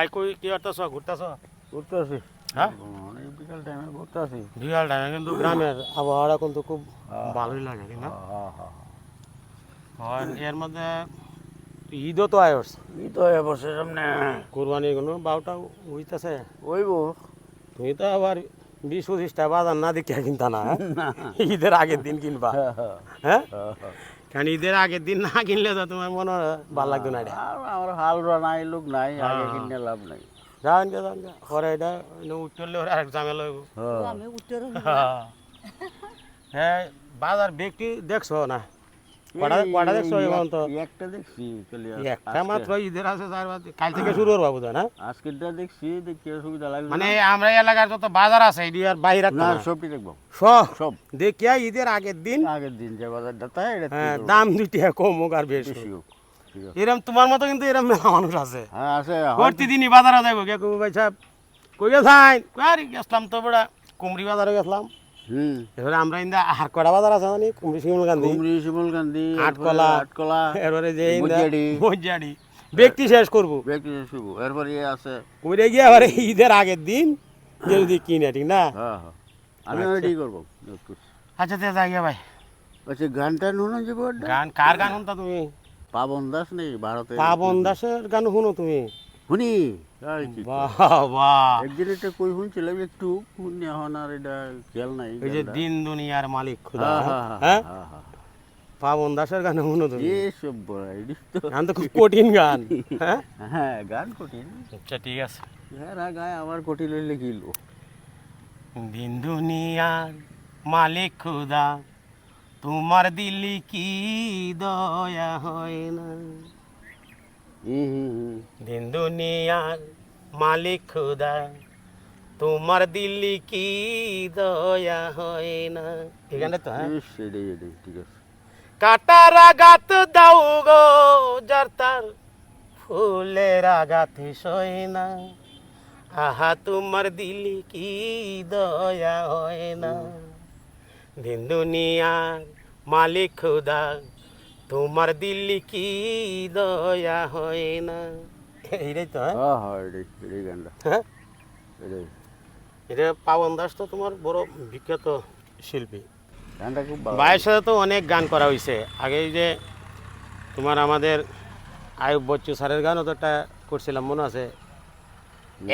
ভাই কই কি করতেছ ঘুরতেছ ঘুরতে হ্যাঁ বিকাল টাইমে ঘুরতে বিকাল টাইমে কিন্তু গ্রামের আবহাওয়াটা কিন্তু খুব ভালোই লাগে না হ্যাঁ হ্যাঁ এর মধ্যে ঈদও তো আয়স এই তো এবছর সামনে কোরবানি কোনো হইতেছে ওইব তো আবার বিশ পঁচিশটা বাজার না দেখে কিনতা না? ঈদের আগের দিন কিনবা। হ্যাঁ কারণ ঈদের আগের দিন না কিনলে তো তোমার মনে হয় ভালো লাগতো না এটা। আর আমার হাল নাই লোক নাই আগে কিনলে লাভ নাই। যান গে যান গে পরে এটা উঠলে ওরা আরেক ঝামেলা হইব। হ্যাঁ। বাজার ব্যক্তি দেখছ না? কটা কটা দেখছ এখন তো একটা দেখছি একটা মাত্র ঈদের আছে চার কাল থেকে শুরু করব বুঝো না? আজকেরটা দেখছি দেখি সুবিধা মানে আমরা এলাকার যত বাজার আছে এটি আর বাইরে না সবটি দেখব। সব? সব। দেখিয়া ঈদের আগের দিন। আগের দিন যে বাজারটা তাই হ্যাঁ, দাম দুইটা কম হোক আর বেশি হোক। এরম তোমার মতো কিন্তু এরম মানুষ আছে। হ্যাঁ আছে প্রতিদিনই বাজারে যাব কে কবি ভাই সাহেব? কই আরে গেছিলাম তো বড়া? কুমড়ি বাজারে গেছিলাম। এবারে আমরা ইন্দা হারকড়া বাজার আছে মানে কুমড়ি শিমুল গান্ধী। কুমড়ি শিমুল গান্ধী আটকলা। আটকলা এরপরে যে মজ্জাডি। মজ্জাডি ব্যক্তি শেষ করব। ব্যক্তি শুভ এরপরে ইয়ে আছে। গিয়ে আবার ঈদের আগের দিন যদি কিনে ঠিক না? হ্যাঁ হ্যাঁ। আমি ওইটাই করব? আচ্ছা তে যাই ভাই। আচ্ছা গানটা নুন যে বড় গান কার গান শুনতা তুমি? পাবন দাস নেই ভারতে পাবন দাসের গান শুনো তুমি। শুনি? বাহ বাহ একদিন এটা কই শুনছিলাম একটু শুনি এখন আর এটা খেয়াল নাই যে দিন দুনিয়ার মালিক খুদা হ্যাঁ, হ্যাঁ, হ্যাঁ। পাবন দাসের গান শুনো তুমি। এসব বড় এটি তো গান তো খুব কঠিন গান হ্যাঁ? গান কঠিন। আচ্ছা ঠিক আছে। হ্যাঁ গায়ে আমার কঠিন হইলে কিলো দিন দুনিয়ার মালিক খুদা তোমার দিল্লি কি দয়া হয় না? দিন দুনিয়ার মালিক খুদা তোমার দিল্লি কি দয়া হয় না তো হ্যাঁ ইস, এটাই এটাই ঠিক আছে কাটার আঘাত দাও গো যার তার ফুলের আঘাত সয় না আহা তোমার দিলি কি দয়া হয় না দিন দুনিয়ার মালিক খুদা তোমার দিল্লি কি দয়া হয় না? এইটাই তো হ্যাঁ? হ্যাঁ এটা পাবন দাস তো তোমার বড় বিখ্যাত শিল্পী। গানটা খুব ভালো। ভাইয়ের সাথে তো অনেক গান করা হয়েছে আগে যে তোমার আমাদের আয়ুব বচ্চু স্যারের গানও তো একটা করছিলাম মনে আছে?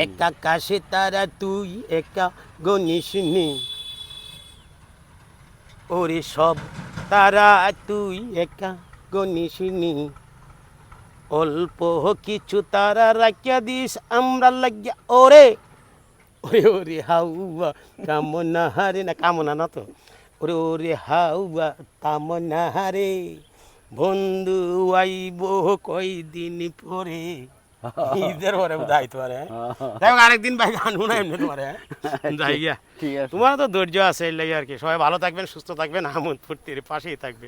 একা কাশে তারা তুই একা গনিসনি ওরে সব তারা তুই একা গনিসনি অল্প কিছু তারা রাখিয়া দিস, আমরা লাগিয়া ওরে ওরে ওরে হাউয়া কামনা হারে না, কামনা না তো। ওরে ওরে হাউয়া কামনা হারে। বন্ধু আইব কয়দিন পরে ঈদের পরে বুঝাই তো আরে যাই হোক আরেকদিন ভাই গান না এমনি তোমার? যাই গিয়া তোমার তো ধৈর্য আছে এই লাগে আর কি সবাই ভালো থাকবেন সুস্থ থাকবেন আমোদ ফুর্তির পাশেই থাকবে